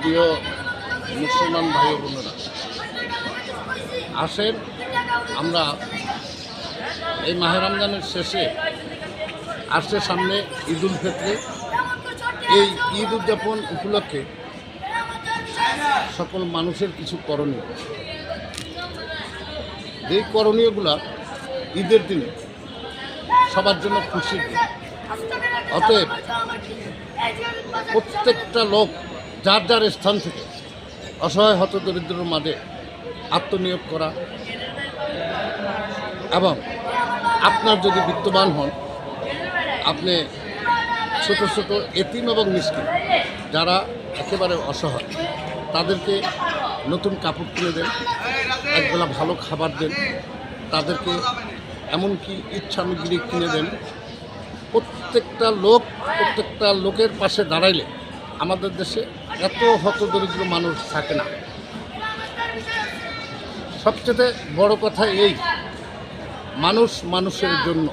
প্রিয় মুসলমান ভাই বোনেরা, আসেন, আমরা এই মাহে রমজানের শেষে আসছে সামনে ঈদ উল ফিত্রে। এই ঈদ উদযাপন উপলক্ষে সকল মানুষের কিছু করণীয়। যেই করণীয়গুলা ঈদের দিনে সবার জন্য খুশির দিন। অতএব প্রত্যেকটা লোক যার যার স্থান থেকে অসহায় হত দরিদ্রের মাঝে আত্মনিয়োগ করা এবং আপনার যদি বিত্তবান হন, আপনি ছোট ছোট এতিম এবং মিসকিন যারা একেবারে অসহায়, তাদেরকে নতুন কাপড় কিনে দেন, একবেলা ভালো খাবার দেন, তাদেরকে এমনকি ইচ্ছানুগিরি কিনে দেন, প্রত্যেকটা লোক প্রত্যেকটা লোকের পাশে দাঁড়াইলে আমাদের দেশে এত হতদরিদ্র মানুষ থাকে না। সবচেয়ে বড় কথা এই, মানুষ মানুষের জন্য।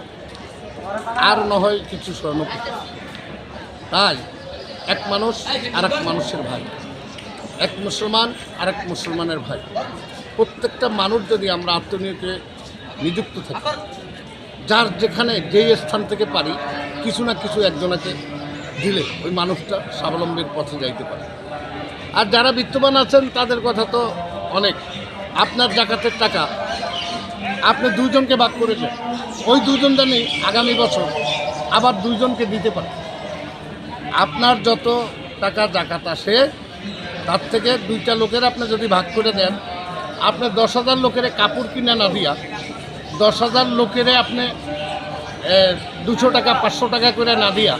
আর না হয় কিছু স্বর্ণপূজা তাই এক মানুষ আর এক মানুষের ভাই। এক মুসলমান আর এক মুসলমানের ভাই। প্রত্যেকটা মানুষ যদি আমরা আত্মনিয়োগে নিযুক্ত থাকি, যার যেখানে যেই স্থান থেকে পারি, কিছু না কিছু একজনাকে দিলে ওই মানুষটা স্বাবলম্বীর পথে যাইতে পারে। আর যারা বিত্তবান আছেন, তাদের কথা তো অনেক। আপনার জাকাতের টাকা, আপনি দুজনকে ভাগ করেছেন। ওই দুজন জানি আগামী বছর আবার দুজনকে দিতে পারে। আপনার যত টাকা জাকাত আসে, তার থেকে দুইটা লোকের আপনি যদি ভাগ করে দেন, আপনি দশ হাজার লোকের কাপড় কিনে না দিয়া, দশ হাজার লোকের আপনি দুশো টাকা, পাঁচশো টাকা করে না দিয়া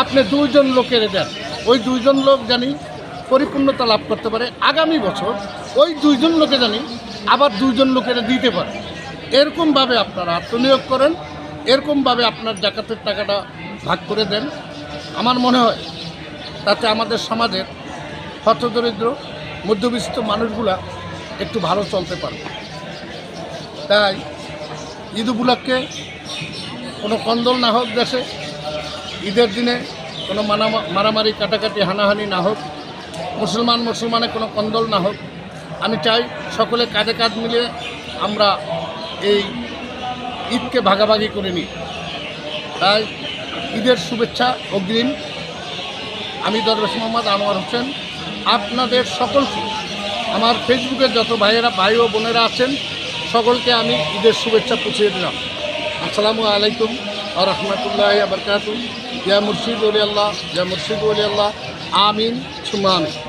আপনি দুইজন লোকের দেন ওই দুইজন লোক জানি পরিপূর্ণতা লাভ করতে পারে। আগামী বছর ওই দুইজন লোকে জানি আবার দুইজন লোকের দিতে পারে। এরকমভাবে আপনারা আত্মনিয়োগ করেন এরকমভাবে আপনার জাকাতের টাকাটা ভাগ করে দেন। আমার মনে হয় তাতে আমাদের সমাজের হতদরিদ্র, মধ্যবিত্ত মানুষগুলা একটু ভালো চলতে পারবে। তাই ঈদ উপলক্ষে কোনো কন্দল না হোক দেশে, ঈদের দিনে কোনো মারামারি, কাটাকাটি, হানাহানি না হোক, মুসলমান মুসলমানের কোনো কন্দল না হোক, আমি চাই সকলে কাঁধে কাঁধ মিলিয়ে আমরা এই ঈদকে ভাগাভাগি করে নিই। তাই ঈদের শুভেচ্ছা অগ্রিম। আমি দরবেশ মোহাম্মদ আনোয়ার হোসেন। আপনাদের সকলকে, আমার ফেসবুকে যত ভাইয়েরা, ভাই ও বোনেরা আছেন, সকলকে আমি ঈদের শুভেচ্ছা পৌঁছে দিলাম। আসসালামু আলাইকুম আ রহমতুল্লাহ আবরকাত ইয়া মুর্শিদ ওলি ইয়া মুর্শিদ ওলি আমিন সুমা আমিন